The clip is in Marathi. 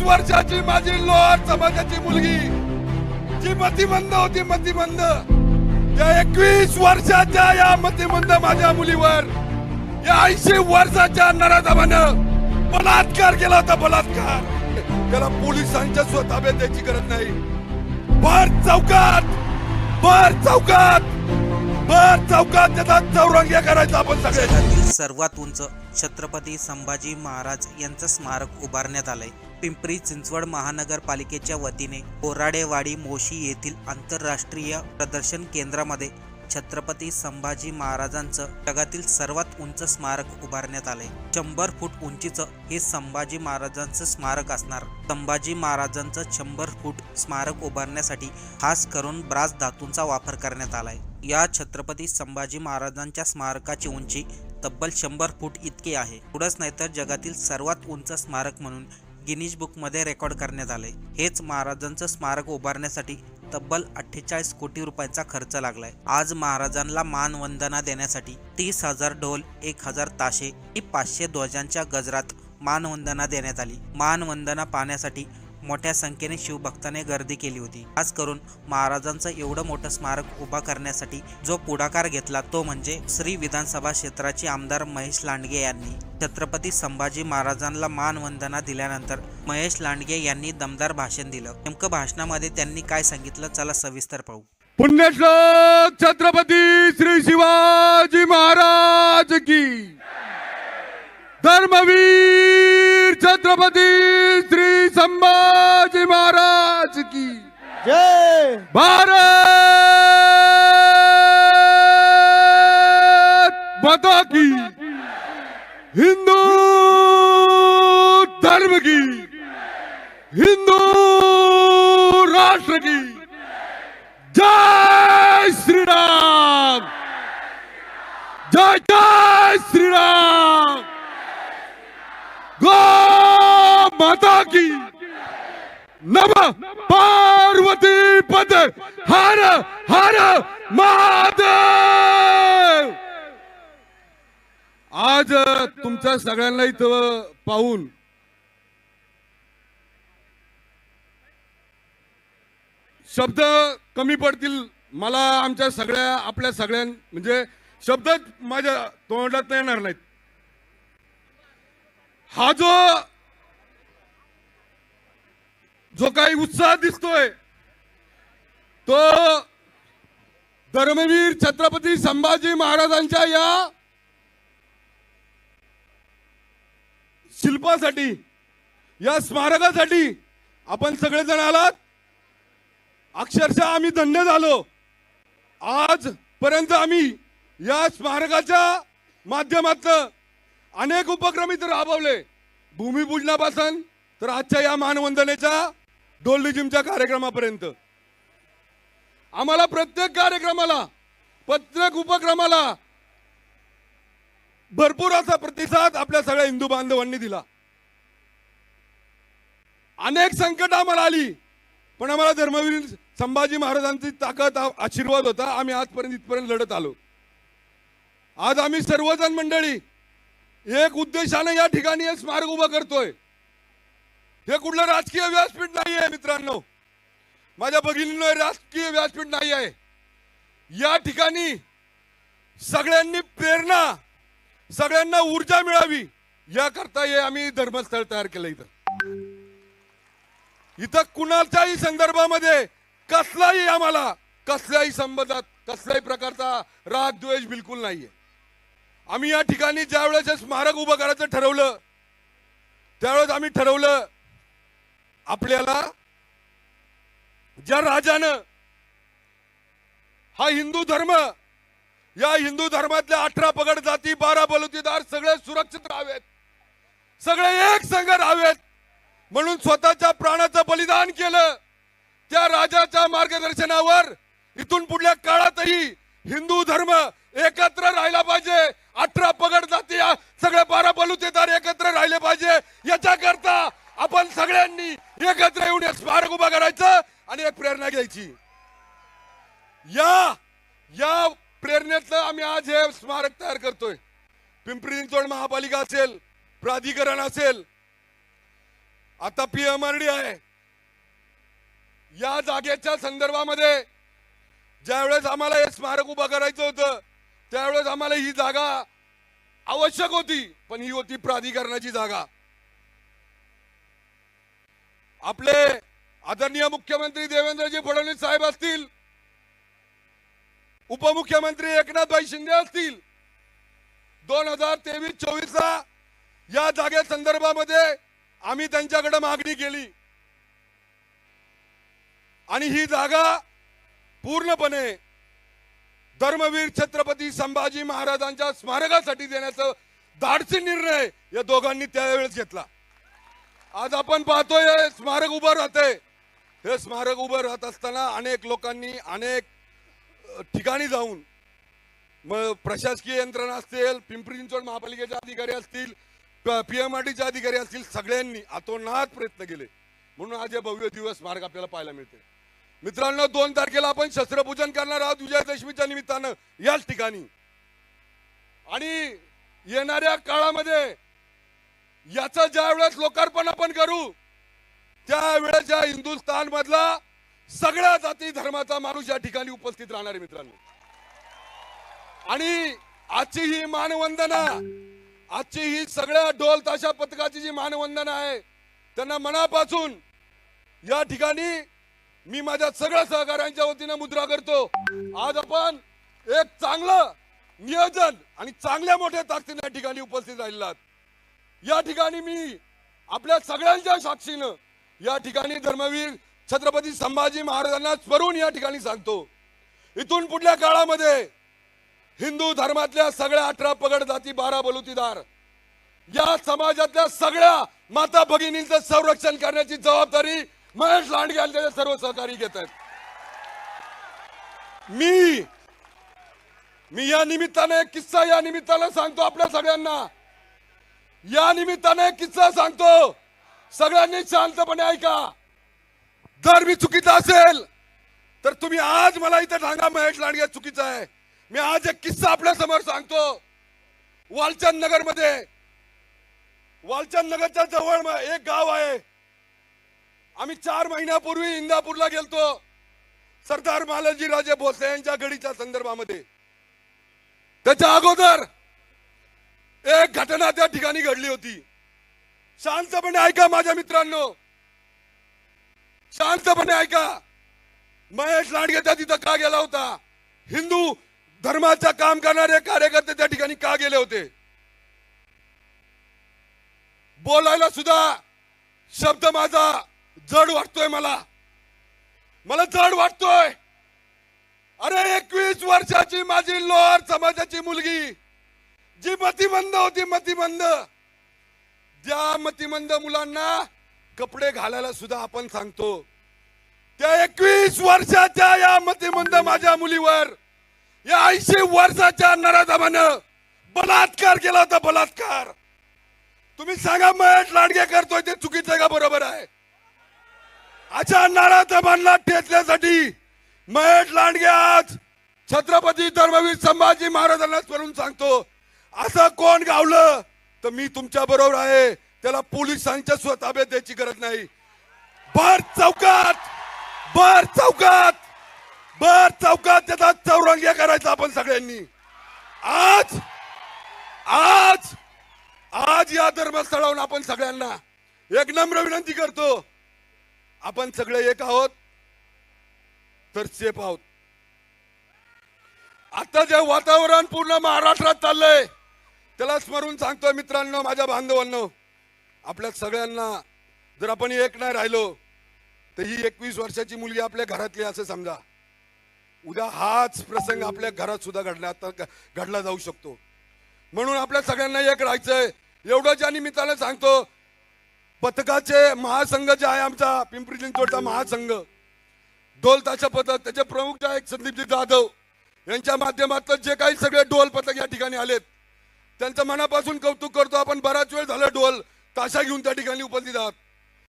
वीस वर्षाची माझी लोहार समाजाची मुलगी. जी मतिमंद होती मतिमंद. त्या एकवीस वर्षाच्या या मतिमंद माझ्या मुलीवर या ऐंशी वर्षाच्या नराधमानं बलात्कार केला होता बलात्कार. त्याला पोलिसांच्या स्वतः द्यायची गरज नाही. भर चौकात भर चौकात चौकात त्याचा चौरंग्या करायचा आपण सगळे. जगातील सर्वात उंच छत्रपती संभाजी महाराज यांचं स्मारक उभारण्यात आलंय. पिंपरी चिंचवड महानगरपालिकेच्या वतीने बोराडेवाडी मोशी येथील आंतरराष्ट्रीय प्रदर्शन केंद्रामध्ये छत्रपती संभाजी महाराजांचं जगातील सर्वात उंच स्मारक उभारण्यात आले शंभर फूट उंचीचं हे संभाजी महाराजांचं स्मारक असणार. संभाजी महाराजांचं शंभर फूट स्मारक उभारण्यासाठी खास करून ब्रास धातूंचा वापर करण्यात आलाय. या छत्रपती संभाजी महाराजांच्या स्मारकाची उंची तब्बल शंभर फूट इतकी आहे. एवढंच नाही तर जगातील सर्वात उंच स्मारक म्हणून गिनीज बुकमध्ये रेकॉर्ड करण्यात आले हेच महाराजांचं स्मारक उभारण्यासाठी तब्बल अठ्ठेचाळीस कोटी रुपयांचा खर्च लागलाय. आज महाराजांना मानवंदना देण्यासाठी तीस हजार ढोल एक हजार ताशे आणि पाचशे ध्वजांच्या गजरात मानवंदना देण्यात आली. मानवंदना पाहण्यासाठी मोठ्या संख्येने शिवभक्ताने गर्दी केली होती. खास करून महाराजांचं एवढं मोठं स्मारक उभा करण्यासाठी जो पुढाकार घेतला तो म्हणजे श्री विधानसभा क्षेत्राचे आमदार महेश लांडगे यांनी. छत्रपती संभाजी महाराजांना मानवंदना दिल्यानंतर महेश लांडगे यांनी दमदार भाषण दिलं. नेमकं भाषणामध्ये त्यांनी काय सांगितलं चला सविस्तर पाहू. पुण्यश्लोक छत्रपती श्री शिवाजी महाराज की. धर्मवीर छत्रपती श्री संभाजी महाराज की। जय। भारत माता की। हिंदू धर्म की। हिंदू राष्ट्र की। जय श्री राम जय जय श्री राम गो माता की। नम पार्वती पद। हर हर महादेव। आज तुमच्या सगळ्यांना इथं पाहून शब्द कमी पडतील. मला आमच्या सगळ्या आपल्या सगळ्यां म्हणजे शब्द माझ्या तोंडात येणार नाहीत. हा जो जो काही उत्साह दिसतोय तो धर्मवीर छत्रपती संभाजी महाराजांच्या या शिल्पासाठी या स्मारकासाठी आपण सगळेजण आलात. अक्षरशः आम्ही धन्य झालो. आज पर्यंत आम्ही या स्मारकाच्या माध्यमातलं अनेक उपक्रम इथं राबवले. भूमिपूजनापासून तर आजच्या या मानवंदनेच्या डोलडिजिमच्या कार्यक्रमापर्यंत. आम्हाला प्रत्येक कार्यक्रमाला प्रत्येक उपक्रमाला भरपूर असा प्रतिसाद आपल्या सगळ्या हिंदू बांधवांनी दिला. अनेक संकट आम्हाला आली पण आम्हाला धर्मवीर संभाजी महाराजांची ताकद आशीर्वाद होता. आम्ही आजपर्यंत इथपर्यंत लढत आलो. आज आम्ही सर्वजण मंडळी एक उद्देशाने या ठिकाणी हे स्मारक उभं करतोय. हे कुठलं राजकीय व्यासपीठ नाही आहे मित्रांनो. माझ्या भगिनींनो राजकीय व्यासपीठ नाही आहे या ठिकाणी सगळ्यांनी प्रेरणा सगळ्यांना ऊर्जा मिळावी याकरता हे आम्ही धर्मस्थळ तयार केलं इथं. इथं कुणाच्याही संदर्भामध्ये कसलाही आम्हाला कसल्याही संबंधात कसल्याही प्रकारचा राग द्वेष बिलकुल नाहीये. आम्ही या ठिकाणी ज्या वेळेस हे स्मारक उभं करायचं ठरवलं त्यावेळेस आम्ही ठरवलं आपल्याला ज्या राजानं हा हिंदू धर्म या हिंदू धर्मातल्या अठरा पगड जाती बारा बलुतीदार सगळे सुरक्षित राहावेत सगळे एक संघ राहावेत म्हणून स्वतःच्या प्राणाचं बलिदान केलं त्या राजाच्या मार्गदर्शनावर इथून पुढल्या काळातही हिंदू धर्म एकत्र राहिला पाहिजे. अठरा पगड जाती सगळे बारा बलुतेदार एकत्र राहिले पाहिजे. याच्याकरता आपण सगळ्यांनी एकत्र येऊन एक स्मारक उभा करायचं आणि एक प्रेरणा घ्यायची. या या प्रेरणेतलं आम्ही आज हे स्मारक तयार करतोय. पिंपरी चिंचवड महापालिका असेल प्राधिकरण असेल आता पीएमआरडी आहे. या जागेच्या संदर्भामध्ये ज्यावेळेस आम्हाला हे स्मारक उभं करायचं होतं त्यावेळेस आम्हाला ही जागा आवश्यक होती पण ही होती प्राधिकरणाची जागा. आपले आदरणीय मुख्यमंत्री देवेंद्रजी फडणवीस साहेब असतील उपमुख्यमंत्री एकनाथभाई शिंदे असतील दोन हजार तेवीस चोवीस ला या जागे संदर्भामध्ये आम्ही त्यांच्याकडे मागणी केली. आणि ही जागा पूर्णपणे धर्मवीर छत्रपती संभाजी महाराजांच्या स्मारकासाठी देण्याचा धाडसी निर्णय या दोघांनी त्यावेळेस घेतला. आज आपण पाहतोय हे स्मारक उभं राहते हे स्मारक उभं राहत असताना अनेक लोकांनी अनेक ठिकाणी जाऊन मग प्रशासकीय यंत्रणा असतील पिंपरी चिंचवड महापालिकेचे अधिकारी असतील पीएमआरडीचे अधिकारी असतील सगळ्यांनी आतोनात प्रयत्न केले. म्हणून आज हे भव्य दिवस स्मारक आपल्याला पाहायला मिळते मित्रांनो दोन तारखेला आपण शस्त्रपूजन करणार आहोत विजयादशमीच्या निमित्तानं याच ठिकाणी. आणि येणाऱ्या काळामध्ये याचं ज्या वेळेस लोकार्पण आपण करू त्यावेळेस या हिंदुस्थान मधला सगळ्या जाती धर्माचा माणूस या ठिकाणी उपस्थित राहणार आहे मित्रांनो. आणि आजची ही मानवंदना आजची ही सगळ्या ढोल ताशा पथकाची जी मानवंदना आहे त्यांना मनापासून या ठिकाणी मी माझ्या सगळ्या सहकाऱ्यांच्या वतीने मुद्रा करतो. आज आपण एक चांगलं नियोजन आणि चांगल्या मोठ्या ताकदीने या ठिकाणी उपस्थित राहिलात या ठिकाणी मी आपल्या सगळ्यांच्या साक्षीनं या ठिकाणी धर्मवीर छत्रपती संभाजी महाराजांना स्मरून या ठिकाणी सांगतो. इथून पुढल्या काळामध्ये हिंदू धर्मातल्या सगळ्या अठरा पगड जाती बारा बलुतीदार या समाजातल्या सगळ्या माता भगिनींचं संरक्षण करण्याची जबाबदारी महेश लांडगे आणि त्याचे सर्व सहकारी घेत आहेत. मी मी या निमित्ताने एक किस्सा या निमित्ताने सांगतो आपल्या सगळ्यांना. या निमित्ताने एक किस्सा सांगतो. सगळ्यांनी शांतपणे ऐका. जर मी चुकीचा असेल तर तुम्ही आज मला इथे सांगा महेश लांडगे चुकीचा आहे. मी आज एक किस्सा आपल्यासमोर सांगतो. वालचंद नगरमध्ये वालचंद नगरच्या जवळ एक गाव आहे. आम्ही चार महिन्यापूर्वी इंदापूरला गेलतो. सरदार मालजी राजे भोसले यांच्या घडीच्या संदर्भामध्ये. त्याच्या अगोदर एक घटना त्या ठिकाणी घडली होती. शांतपणे ऐका माझ्या मित्रांनो. शांतपणे ऐका. महेश लांडगे त्या तिथं का गेला होता? हिंदू धर्माचं काम करणारे कार्यकर्ते त्या ठिकाणी का गेले होते? बोलायला सुद्धा शब्द माझा जड वाटतोय मला. मला जड वाटतोय. अरे एकवीस वर्षाची माझी लोअर समाजाची मुलगी. जी मतिमंद होती मतिमंद. ज्या मतिमंद मुलांना कपडे घालायला सुद्धा आपण सांगतो. त्या एकवीस वर्षाच्या या मतिमंद माझ्या मुलीवर या ऐंशी वर्षाच्या नराधमानं बलात्कार केला होता बलात्कार. तुम्ही सांगा महेश लाडगे करतोय ते चुकीचं का बरोबर आहे? अशा नराधमांना ठेचण्यासाठी महेश लांडगे आज छत्रपती धर्मवीर संभाजी महाराजांना स्मरून सांगतो असं कोण गावलं? तर मी तुमच्या बरोबर आहे. त्याला पोलिसांच्या स्वताब्यात द्यायची गरज नाही. भर चौकात भर चौकात बर चौकात त्याचा चौरंग्या करायचा आपण सगळ्यांनी. आज आज आज या धर्मस्थळावरून आपण सगळ्यांना एक नम्र विनंती करतो. आपण सगळे एक आहोत तर सेफ आहोत. आता जे वातावरण पूर्ण महाराष्ट्रात चाललंय त्याला स्मरून सांगतोय मित्रांनो माझ्या बांधवांनो आपल्या सगळ्यांना जर आपण एक नाही राहिलो तर ही एकवीस वर्षाची मुलगी आपल्या घरातली असं समजा. उद्या हाच प्रसंग आपल्या घरात सुद्धा घडला तर घडला जाऊ शकतो. म्हणून आपल्या सगळ्यांना एक राहायचंय. एवढं ज्या निमित्तानं सांगतो पथकाचे महासंघ जे आहे आमचा पिंपरी चिंचवडचा महासंघ ढोल ताशा पथक त्याचे प्रमुख जे आहेत संदीपजी जाधव यांच्या माध्यमातलं जे काही सगळे ढोल पथक या ठिकाणी आलेत. त्यांचं मनापासून कौतुक करतो आपण बराच वेळ झालं ढोल ताशा घेऊन त्या ठिकाणी उपस्थित आहात.